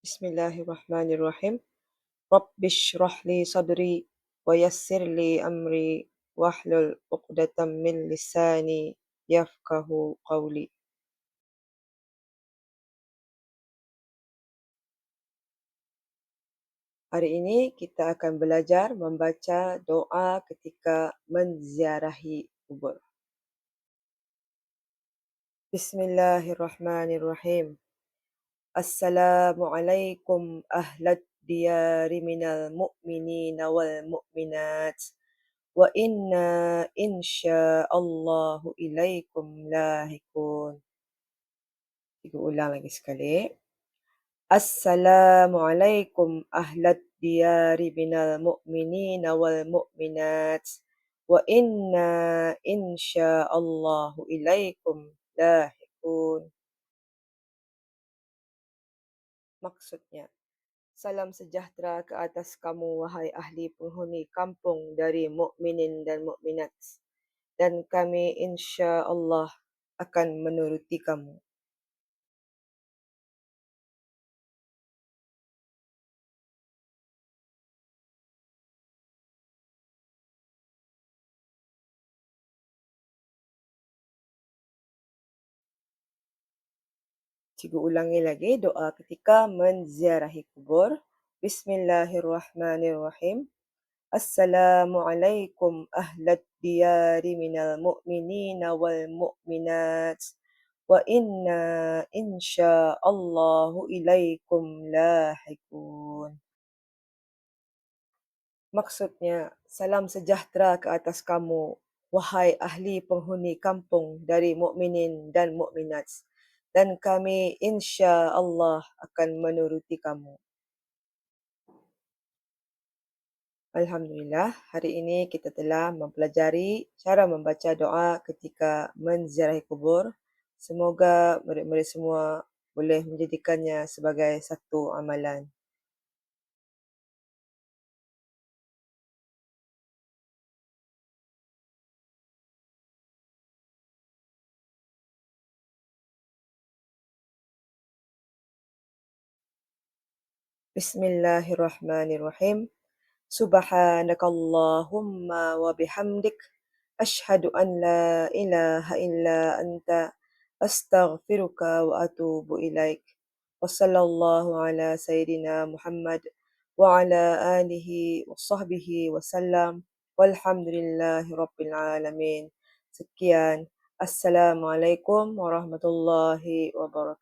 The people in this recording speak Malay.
Bismillahirrahmanirrahim. Rabbishrah li sadri wa yassir li amri wahlul 'uqdatam min lisani yafqahu qawli. Hari ini kita akan belajar membaca doa ketika menziarahi kubur. Bismillahirrahmanirrahim. Assalamualaikum ahlad diyari minal mu'minina wal mu'minat wa inna insya'allahu ilaikum lahikun. Tiga ulang lagi sekali. Assalamualaikum ahlad diyari minal mu'minina wal mu'minat wa inna insya'allahu ilaikum lahikun. Maksudnya, salam sejahtera ke atas kamu wahai ahli penghuni kampung dari mukminin dan mukminat dan kami insya-Allah akan menuruti kamu. Cikgu ulangi lagi doa ketika menziarahi kubur. Bismillahirrahmanirrahim. Assalamualaikum ahlad diyari minal mu'minina wal mu'minat wa inna insya'allahu ilaikum lahikun. Maksudnya, salam sejahtera ke atas kamu, wahai ahli penghuni kampung dari mukminin dan mukminat dan kami insya Allah akan menuruti kamu. Alhamdulillah, hari ini kita telah mempelajari cara membaca doa ketika menziarahi kubur. Semoga murid-murid semua boleh menjadikannya sebagai satu amalan. بسم الله الرحمن الرحيم سبحانك اللهم وبحمدك أشهد أن لا إله إلا أنت أستغفرك وأتوب إليك وصلى الله على سيدنا محمد وعلى آله وصحبه وسلم والحمد لله رب العالمين سكيان السلام عليكم ورحمة الله وبركاته